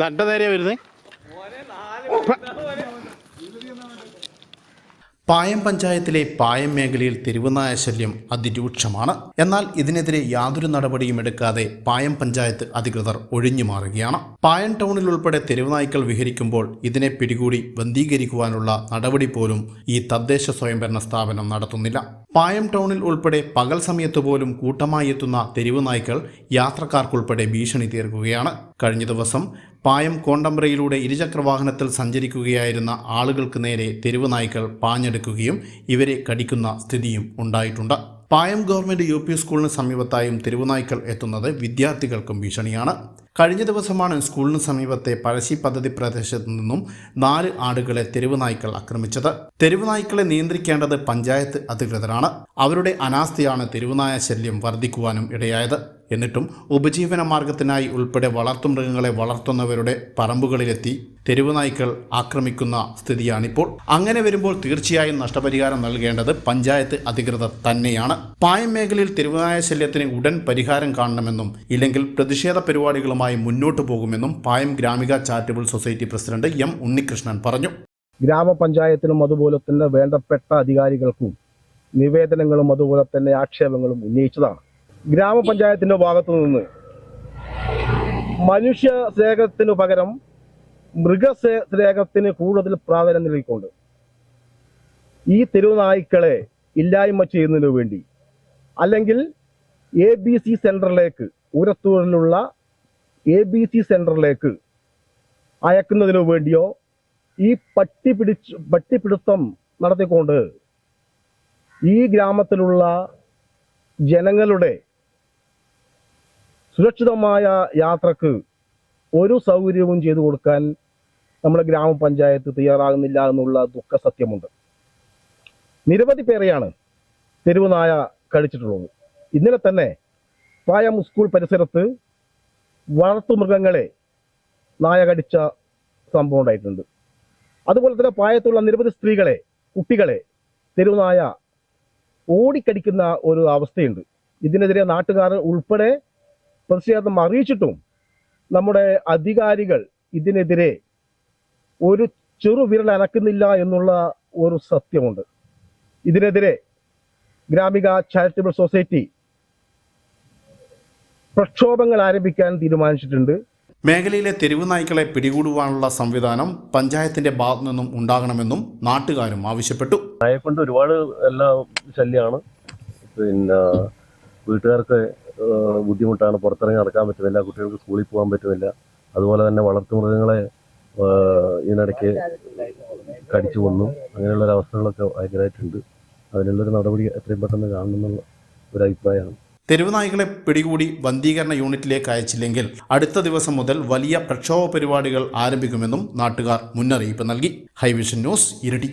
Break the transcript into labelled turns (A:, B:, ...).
A: തന്റെ നേരെ പായം പഞ്ചായത്തിലെ പായം മേഖലയിൽ തെരുവുനായ ശല്യം അതിരൂക്ഷമാണ്. എന്നാൽ ഇതിനെതിരെ യാതൊരു നടപടിയും എടുക്കാതെ പായം പഞ്ചായത്ത് അധികൃതർ ഒഴിഞ്ഞു മാറുകയാണ്. പായം ടൗണിൽ ഉൾപ്പെടെ തെരുവുനായ്ക്കൾ വിഹരിക്കുമ്പോൾ ഇതിനെ പിടികൂടി ബന്ധീകരിക്കുവാനുള്ള നടപടി പോലും ഈ തദ്ദേശ സ്വയംഭരണ സ്ഥാപനം നടത്തുന്നില്ല. പായം ടൗണിൽ ഉൾപ്പെടെ പകൽ സമയത്ത് പോലും കൂട്ടമായി എത്തുന്ന തെരുവുനായ്ക്കൾ യാത്രക്കാർക്കുൾപ്പെടെ ഭീഷണി തീർക്കുകയാണ്. കഴിഞ്ഞ ദിവസം പായം കോണ്ടംബ്രയിലൂടെ ഇരുചക്രവാഹനത്തിൽ സഞ്ചരിക്കുകയായിരുന്ന ആളുകൾക്ക് നേരെ തെരുവ് നായ്ക്കൾ പാഞ്ഞെടുക്കുകയും ഇവരെ കടിക്കുന്ന സ്ഥിതിയും ഉണ്ടായിട്ടുണ്ട്. പായം ഗവൺമെന്റ് യു പി സ്കൂളിന് സമീപത്തായും തെരുവുനായ്ക്കൾ എത്തുന്നത് വിദ്യാർത്ഥികൾക്കും ഭീഷണിയാണ്. കഴിഞ്ഞ ദിവസമാണ് സ്കൂളിന് സമീപത്തെ പഴശ്ശി പദ്ധതി പ്രദേശത്ത് നിന്നും നാല് ആടുകളെ തെരുവുനായ്ക്കൾ ആക്രമിച്ചത്. തെരുവുനായ്ക്കളെ നിയന്ത്രിക്കേണ്ടത് പഞ്ചായത്ത് അധികൃതരാണ്. അവരുടെ അനാസ്ഥയാണ് തെരുവുനായ ശല്യം വർദ്ധിക്കുവാനും ഇടയായത്. എന്നിട്ടും ഉപജീവന മാർഗത്തിനായി ഉൾപ്പെടെ വളർത്തുമൃഗങ്ങളെ വളർത്തുന്നവരുടെ പറമ്പുകളിലെത്തി തെരുവുനായ്ക്കൾ ആക്രമിക്കുന്ന സ്ഥിതിയാണിപ്പോൾ. അങ്ങനെ വരുമ്പോൾ തീർച്ചയായും നഷ്ടപരിഹാരം നൽകേണ്ടത് പഞ്ചായത്ത് അധികൃതർ തന്നെയാണ്. പായം മേഖലയിൽ തെരുവുനായ ശല്യത്തിന് ഉടൻ പരിഹാരം കാണണമെന്നും ഇല്ലെങ്കിൽ പ്രതിഷേധ പരിപാടികളുമായി മുന്നോട്ടു പോകുമെന്നും Payam Gramika charitable society president M Unnikrishnan പറഞ്ഞു.
B: ഗ്രാമപഞ്ചായത്തിനും അതുപോലെ തന്നെ വേണ്ടപ്പെട്ട അധികാരികൾക്കും നിവേദനങ്ങളും അതുപോലെ തന്നെ ആക്ഷേപങ്ങളും ഉന്നയിച്ചതാണ്. ഗ്രാമപഞ്ചായത്തിന്റെ ഭാഗത്തു നിന്ന് മനുഷ്യ സ്നേഹത്തിനു പകരം മൃഗസേ- സ്നേഹത്തിന് കൂടുതൽ പ്രാധാന്യം നൽകിക്കൊണ്ട് ഈ തെരുവുനായ്ക്കളെ ഇല്ലായ്മ ചെയ്യുന്നതിനു വേണ്ടി അല്ലെങ്കിൽ എ ബി സി സെന്ററിലേക്ക് ഊരത്തൂരിലുള്ള എ ബി സി സെന്ററിലേക്ക് അയക്കുന്നതിനു വേണ്ടിയോ ഈ പട്ടി പിടിച്ച് പട്ടിപ്പിടുത്തം നടത്തിക്കൊണ്ട് ഈ ഗ്രാമത്തിലുള്ള ജനങ്ങളുടെ സുരക്ഷിതമായ യാത്രയ്ക്ക് ഒരു സൗകര്യവും ചെയ്തു കൊടുക്കാൻ നമ്മുടെ ഗ്രാമപഞ്ചായത്ത് തയ്യാറാകുന്നില്ല എന്നുള്ള ദുഃഖ സത്യമുണ്ട്. നിരവധി പേരെയാണ് തെരുവുനായ കഴിച്ചിട്ടുള്ളത് ഇന്നലെ തന്നെ പായം സ്കൂൾ പരിസരത്ത് വളർത്തുമൃഗങ്ങളെ നായ കടിച്ച സംഭവം ഉണ്ടായിട്ടുണ്ട്. അതുപോലെ തന്നെ പായത്തുള്ള നിരവധി സ്ത്രീകളെ കുട്ടികളെ തെരുവുനായ ഓടിക്കടിക്കുന്ന ഒരു അവസ്ഥയുണ്ട്. ഇതിനെതിരെ നാട്ടുകാർ ഉൾപ്പെടെ പ്രതിഷേധം അറിയിച്ചിട്ടും നമ്മുടെ അധികാരികൾ ഇതിനെതിരെ ഒരു ചെറു വിരൽ അനക്കുന്നില്ല എന്നുള്ള ഒരു സത്യമുണ്ട്. ഇതിനെതിരെ ഗ്രാമിക ചാരിറ്റബിൾ സൊസൈറ്റി പ്രക്ഷോഭങ്ങൾ ആരംഭിക്കാൻ തീരുമാനിച്ചിട്ടുണ്ട്.
A: മേഖലയിലെ തെരുവ് നായ്ക്കളെ പിടികൂടുവാനുള്ള സംവിധാനം പഞ്ചായത്തിന്റെ ഭാഗത്തു നിന്നും ഉണ്ടാകണമെന്നും നാട്ടുകാരും ആവശ്യപ്പെട്ടു.
C: നായെ കൊണ്ട് ഒരുപാട് എല്ലാ ശല്യമാണ്. പിന്നെ വീട്ടുകാർക്ക് ബുദ്ധിമുട്ടാണ്. പുറത്തിറങ്ങി നടക്കാൻ പറ്റുന്നില്ല. കുട്ടികൾക്ക് സ്കൂളിൽ പോകാൻ പറ്റുന്നില്ല. അതുപോലെ തന്നെ വളർത്തുമൃഗങ്ങളെ മൃഗങ്ങളെ ഇതിനിടയ്ക്ക് കടിച്ചു കൊന്നു. അങ്ങനെയുള്ള ഒരു അവസ്ഥകളൊക്കെ ഭയങ്കരമായിട്ടുണ്ട്. അതിനുള്ളൊരു നടപടി എത്രയും പെട്ടെന്ന് കാണണമെന്നുള്ള ഒരു അഭിപ്രായമാണ്.
A: തെരുവുനായ്ക്കളെ പിടികൂടി വന്ധീകരണ യൂണിറ്റിലേക്ക് അയച്ചില്ലെങ്കിൽ അടുത്ത ദിവസം മുതൽ വലിയ പ്രക്ഷോഭ പരിപാടികൾ ആരംഭിക്കുമെന്നും നാട്ടുകാർ മുന്നറിയിപ്പ് നൽകി. ഹൈവിഷൻ ന്യൂസ് ഇരട്ടി.